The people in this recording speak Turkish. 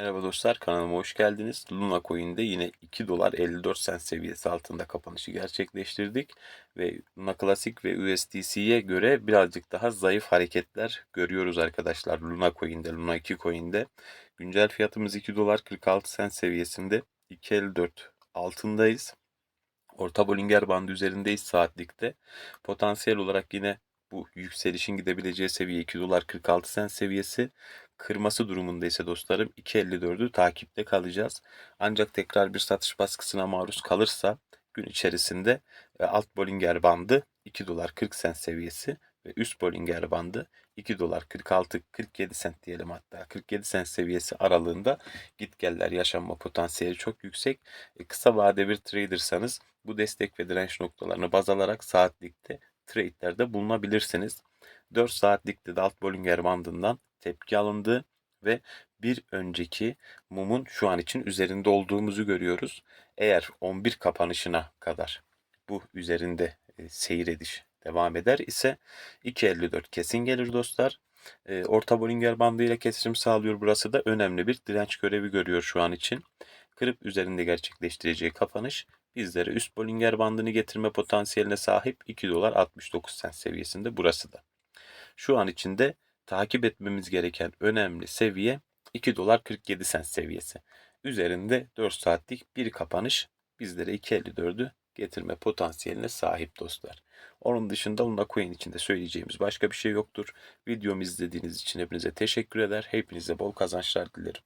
Merhaba dostlar kanalıma hoş geldiniz. Luna Coin'de yine 2 dolar 54 sent seviyesi altında kapanışı gerçekleştirdik. Ve Luna Classic ve USDC'ye göre birazcık daha zayıf hareketler görüyoruz arkadaşlar. Luna Coin'de, Luna 2 Coin'de. Güncel fiyatımız 2 dolar 46 sent seviyesinde. 2.54 altındayız. Orta Bollinger bandı üzerindeyiz saatlikte. Potansiyel olarak yine bu yükselişin gidebileceği seviye 2 dolar 46 sent seviyesi. Kırması durumunda ise dostlarım 2.54'ü takipte kalacağız. Ancak tekrar bir satış baskısına maruz kalırsa gün içerisinde e, alt Bollinger bandı 2 dolar 40 sent seviyesi ve üst Bollinger bandı 2 dolar 46 47 sent diyelim hatta 47 sent seviyesi aralığında gitgeller yaşanma potansiyeli çok yüksek. E, kısa vade bir tradersanız bu destek ve direnç noktalarını baz alarak saatlikte trade'lerde bulunabilirsiniz. 4 saatlikte de alt Bollinger bandından tepki alındı ve bir önceki mumun şu an için üzerinde olduğumuzu görüyoruz. Eğer 11 kapanışına kadar bu üzerinde e, seyir ediş devam eder ise 2.54 kesin gelir dostlar. E, orta Bollinger bandı ile kesişim sağlıyor. Burası da önemli bir direnç görevi görüyor şu an için. Kırıp üzerinde gerçekleştireceği kapanış bizlere üst Bollinger bandını getirme potansiyeline sahip 2 dolar 69 sent seviyesinde burası da. Şu an içinde takip etmemiz gereken önemli seviye 2 dolar 47 sent seviyesi. Üzerinde 4 saatlik bir kapanış bizlere 2.54'ü getirme potansiyeline sahip dostlar. Onun dışında Luna Coin için de söyleyeceğimiz başka bir şey yoktur. Videomu izlediğiniz için hepinize teşekkür eder. Hepinize bol kazançlar dilerim.